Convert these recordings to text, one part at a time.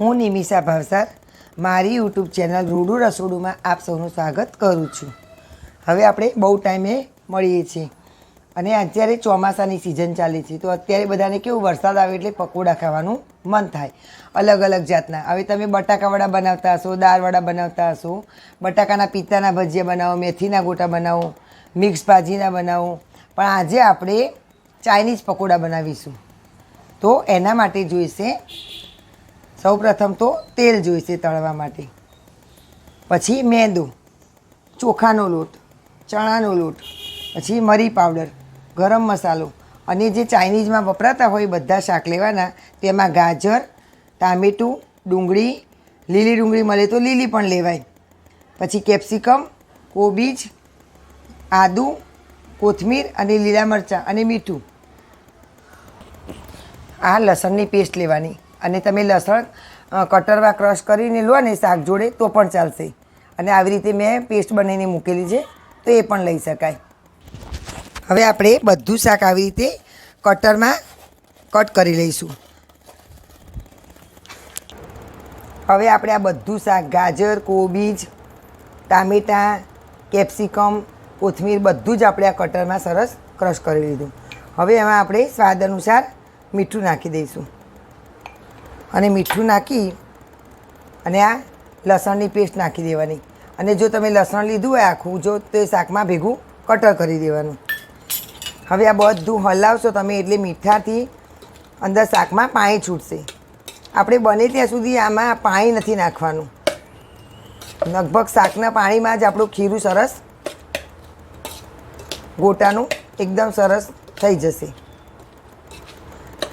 હું નિમિષા ભાવસાર મારી YouTube channel રૂડુ રસોડુમાં આપ સૌનું સ્વાગત કરું છું. હવે આપણે બહુ ટાઈમે મળીએ છીએ અને અત્યારે ચોમાસાની સિઝન ચાલે છે, તો અત્યારે બધાને કેવું વરસાદ આવે એટલે પકોડા ખાવાનું મન થાય. અલગ અલગ જાતના. હવે તમે બટાકાવડા બનાવતા હશો દાળવડા બનાવતા હશો, બટાકાના પિત્તાના ભજીયા બનાવો, મેથીના ગોટા બનાવો, મિક્સ ભાજીના બનાવો. પણ આજે આપણે ચાઇનીઝ પકોડા બનાવીશું. તો એના માટે જોઈશે સૌપ્રથમ તો તેલ જોઈશે તળવા માટે. પછી મેંદો, ચોખાનો લોટ, ચણાનો લોટ, પછી મરી પાવડર, ગરમ મસાલો અને જે ચાઇનીઝમાં વપરાતા હોય બધા શાક લેવાના, તેમાં ગાજર, ટામેટું, ડુંગળી, લીલી ડુંગળી મળે તો લીલી પણ લેવાય. પછી કેપ્સિકમ, કોબીજ, આદુ, કોથમીર અને લીલા મરચાં અને મીઠું. આ લસણની પેસ્ટ લેવાની. અને તમે લસણ કટરમાં ક્રશ કરીને લો ને શાક જોડે, તો પણ ચાલશે. અને આવી રીતે મેં પેસ્ટ બનાવીને મૂકેલી છે, તો એ પણ લઈ શકાય. હવે આપણે બધું શાક આવી રીતે કટરમાં કટ કરી લઈશું. હવે આપણે આ બધું શાક, ગાજર, કોબીજ, ટામેટાં, કેપ્સિકમ, કોથમીર, બધું જ આપણે આ કટરમાં સરસ ક્રશ કરી લીધું. હવે એમાં આપણે સ્વાદ અનુસાર મીઠું નાખી દઈશું. અને મીઠું નાખી અને આ લસણની પેસ્ટ નાખી દેવાની. અને જો તમે લસણ લીધું હોય આખું, જો તે શાકમાં ભેગું કટર કરી દેવાનું. હવે આ બધું હલાવશો તમે એટલે મીઠાથી અંદર શાકમાં પાણી છૂટશે. આપણે બને ત્યાં સુધી આમાં પાણી નથી નાખવાનું. લગભગ શાકના પાણીમાં જ આપણું ખીરું સરસ ગોટાનું એકદમ સરસ થઈ જશે.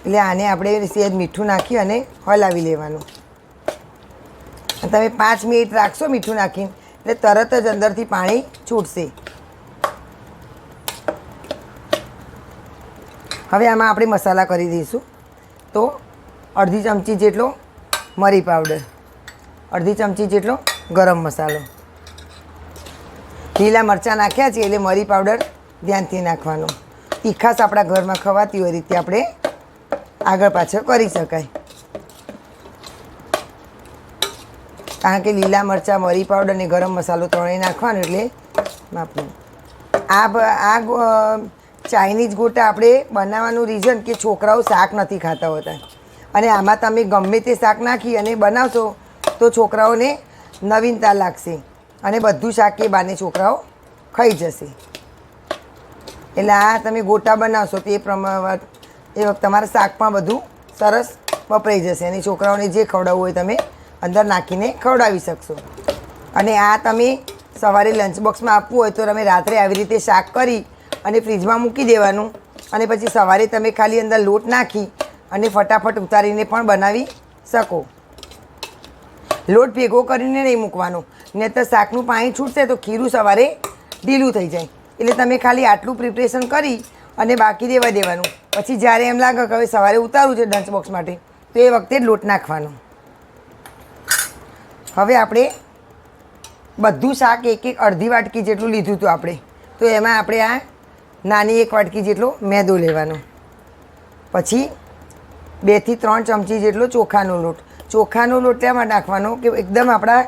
એટલે આને આપણે સહેજ મીઠું નાખી અને હલાવી લેવાનું. તમે પાંચ મિનિટ રાખશો મીઠું નાખીને, એટલે તરત જ અંદરથી પાણી છૂટશે. હવે આમાં આપણે મસાલા કરી દઈશું. તો અડધી ચમચી જેટલો મરી પાવડર, અડધી ચમચી જેટલો ગરમ મસાલો. લીલા મરચાં નાખ્યા છે એટલે મરી પાવડર ધ્યાનથી નાખવાનો. તીખાસ આપણા ઘરમાં ખવાતી હોય રીતે આપણે આગળ પાછળ કરી શકાય. કારણ કે લીલા મરચાં, મરી પાવડર અને ગરમ મસાલો ત્રણેય નાખવાનો એટલે માપનું આ આ ચાઇનીઝ ગોટા આપણે બનાવવાનું રીઝન કે છોકરાઓ શાક નથી ખાતા હોતા. અને આમાં તમે ગમે તે શાક નાખી અને બનાવશો તો છોકરાઓને નવીનતા લાગશે અને બધું શાક એ બાને છોકરાઓ ખાઈ જશે. એટલે આ તમે ગોટા બનાવશો તે પ્રમાણે એ વખત તમારા શાક પણ બધું સરસ વપરાઈ જશે. અને છોકરાઓને જે ખવડાવવું હોય તમે અંદર નાખીને ખવડાવી શકશો. અને આ તમે સવારે લંચ બોક્સમાં આપવું હોય તો તમે રાત્રે આવી રીતે શાક કરી અને ફ્રીજમાં મૂકી દેવાનું અને પછી સવારે તમે ખાલી અંદર લોટ નાખી અને ફટાફટ ઉતારીને પણ બનાવી શકો. લોટ ભેગો કરીને નહીં મૂકવાનો. નહીં તો શાકનું પાણી છૂટશે તો ખીરું સવારે ઢીલું થઈ જાય. એટલે તમે ખાલી આટલું પ્રિપરેશન કરી અને બાકી દેવા દેવાનું. પછી જ્યારે એમ લાગે કે હવે સવારે ઉતારવું છે લંચ બોક્સ માટે, તો એ વખતે લોટ નાખવાનો. હવે આપણે બધું શાક એક એક અડધી વાટકી જેટલું લીધું હતું આપણે, તો એમાં આપણે આ નાની એક વાટકી જેટલો મેદો લેવાનો. પછી બેથી ત્રણ ચમચી જેટલો ચોખાનો લોટ. ચોખાનો લોટ એમાં નાખવાનો કે એકદમ આપણા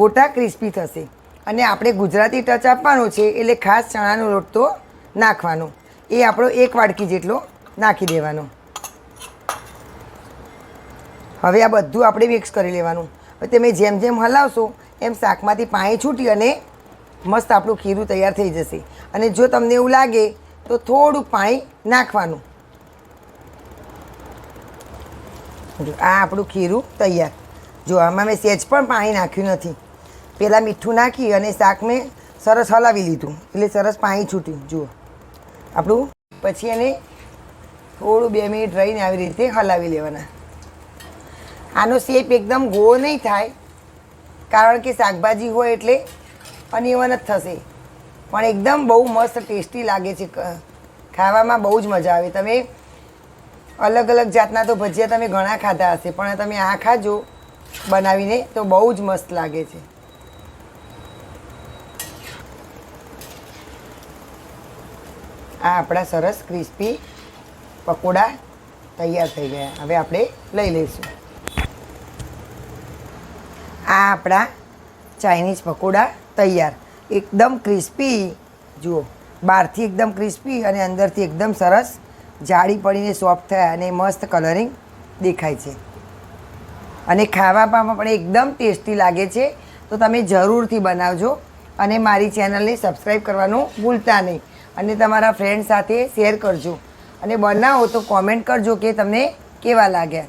ગોટા ક્રિસ્પી થશે. અને આપણે ગુજરાતી ટચ આપવાનો છે એટલે ખાસ ચણાનો લોટ તો નાખવાનો. એ આપણો એક વાટકી જેટલો નાખી દેવાનું. હવે આ બધું આપણે મિક્સ કરી લેવાનું. હવે તમે જેમ જેમ હલાવશો, એમ શાકમાંથી પાણી છૂટી અને મસ્ત આપણું ખીરું તૈયાર થઈ જશે. અને જો તમને એવું લાગે, તો થોડું પાણી નાખવાનું. આ આપણું ખીરું તૈયાર. જો આમાં મેં સહેજ પણ પાણી નાખ્યું નથી. પહેલાં મીઠું નાખી અને શાક મેં સરસ હલાવી લીધું. એટલે સરસ પાણી છૂટ્યું. જુઓ. આપણું પછી એને થોડું બે મિનિટ રહીને આવી રીતે હલાવી લેવાના. આનો શેપ એકદમ ગોળ નહીં થાય, કારણ કે શાકભાજી હોય એટલે અનિવન જ થશે. પણ એકદમ બહુ મસ્ત ટેસ્ટી લાગે છે ખાવામાં બહુ જ મજા આવે. તમે અલગ અલગ જાતના તો ભજીયા તમે ઘણા ખાધા હશે, પણ તમે આ ખાજો, બનાવીને તો બહુ જ મસ્ત લાગે છે. આ આપણા સરસ ક્રિસ્પી પકોડા તૈયાર થઈ ગયા. હવે આપણે લઈ લઈશું. આ આપણા ચાઇનીઝ પકોડા તૈયાર. એકદમ ક્રિસ્પી જુઓ. બહારથી એકદમ ક્રિસ્પી અને અંદરથી એકદમ સરસ જાળી પડીને સોફ્ટ થયા અને મસ્ત કલરિંગ દેખાય છે. અને ખાવામાં પણ એકદમ ટેસ્ટી લાગે છે. તો તમે જરૂરથી બનાવજો અને મારી ચેનલને સબસ્ક્રાઈબ કરવાનું ભૂલતા નહીં. અને તમારા ફ્રેન્ડ સાથે શેર કરજો. અને બનાવો તો કોમેન્ટ કરજો કે તમને કેવા લાગ્યા.